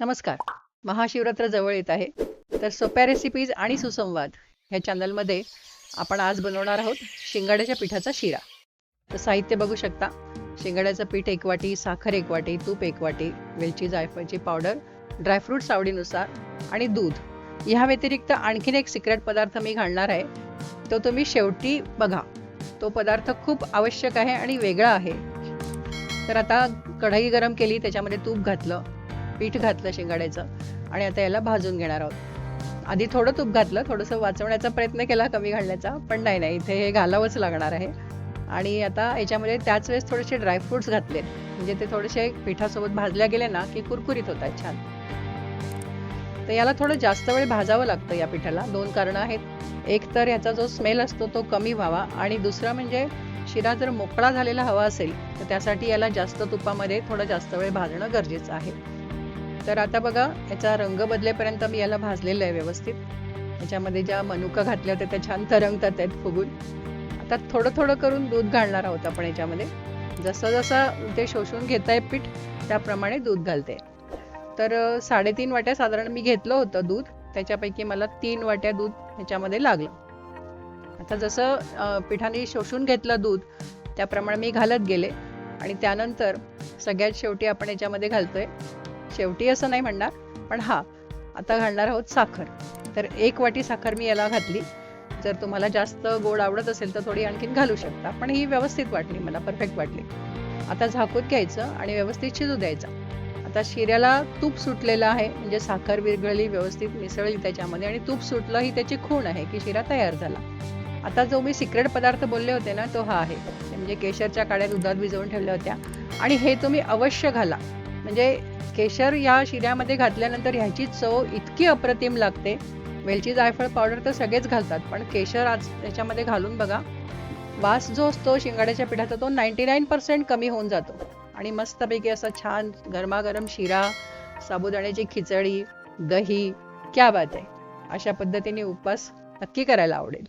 नमस्कार. महाशिवरात्र जवळ येत आहे. तर सोप्या रेसिपीज आणि सुसंवाद ह्या चॅनलमध्ये आपण आज बनवणार आहोत शिंगाड्याच्या पिठाचा शिरा. तर साहित्य बघू शकता. शिंगाड्याचं पीठ एक वाटी साखर एक वाटी तूप एक वाटी वेलची जायफळची पावडर ड्रायफ्रूट्स आवडीनुसार आणि दूध. ह्या व्यतिरिक्त आणखीन एक सिक्रेट पदार्थ मी घालणार आहे. तो तुम्ही शेवटी बघा. तो पदार्थ खूप आवश्यक आहे आणि वेगळा आहे. तर आता कढई गरम केली त्याच्यामध्ये तूप घातलं. पीठ घातलं शिंगाड्याचं आणि आता याला भाजून घेणार आहोत. आधी थोडं तूप घातलं थोडंसं वाचवण्याचा प्रयत्न केला कमी घालण्याचा पण नाही नाही इथे हे घालावंच लागणार आहे. आणि आता याच्यामध्ये त्याच वेळेस थोडेसे ड्रायफ्रुट्स घातले म्हणजे ते थोडेसे पिठासोबत भाजल्या गेले ना की कुरकुरीत होतात छान. तर याला थोडं जास्त वेळ भाजावं लागतं या पिठाला दोन कारणं आहेत. एक तर याचा जो स्मेल असतो तो कमी व्हावा आणि दुसरा म्हणजे शिरा जर मोकळा झालेला हवा असेल तर त्यासाठी याला जास्त तुपामध्ये थोडं जास्त वेळ भाजणं गरजेचं आहे. तर आता बघा याचा रंग बदलेपर्यंत मी याला भाजलेलं आहे व्यवस्थित. याच्यामध्ये ज्या मनुका घातल्या होत्या त्या छान तरंगतात आहेत फुगून. आता थोडं थोडं करून दूध घालणार आहोत आपण याच्यामध्ये. जसं जसं ते शोषून घेत आहे पीठ त्याप्रमाणे दूध घालते. तर साडेतीन वाट्या साधारण मी घेतलं होतं दूध. त्याच्यापैकी मला तीन वाट्या दूध ह्याच्यामध्ये लागलं. आता जसं पिठाने शोषून घेतलं दूध त्याप्रमाणे मी घालत गेले. आणि त्यानंतर सगळ्यात शेवटी आपण याच्यामध्ये घालतोय शेवटी असं नाही म्हणणार पण हा आता घालणार आहोत साखर. तर एक वाटी साखर मी याला घातली. जर तुम्हाला जास्त गोड आवडत असेल तर थोडी आणखीन घालू शकता पण ही व्यवस्थित वाटली मला परफेक्ट वाटली. आता झाकून घ्यायचं आणि व्यवस्थित शिजू द्यायचं. आता शिऱ्याला तूप सुटलेलं आहे म्हणजे साखर विरघळली व्यवस्थित मिसळली त्याच्यामध्ये आणि तूप सुटलं ही त्याची खूण आहे की शिरा तयार झाला. आता जो मी सिक्रेट पदार्थ बोलले होते ना तो हा आहे. म्हणजे केशरच्या काड्या दुधात भिजवून ठेवल्या होत्या. आणि हे तुम्ही अवश्य घाला. म्हणजे केशर या शिऱ्यामध्ये घातल्यानंतर ह्याची चव इतकी अप्रतिम लागते. वेलची जायफळ पावडर तर सगळेच घालतात पण केशर आज त्याच्यामध्ये घालून बघा. वास जो असतो शिंगाड्याच्या पिठाचा तो नाईन्टी नाईन पर्सेंट कमी होऊन जातो. आणि मस्तपैकी असा छान गरमागरम शिरा साबुदाण्याची खिचडी दही क्या बात आहे. अशा पद्धतीने उपवास नक्की करायला आवडेल.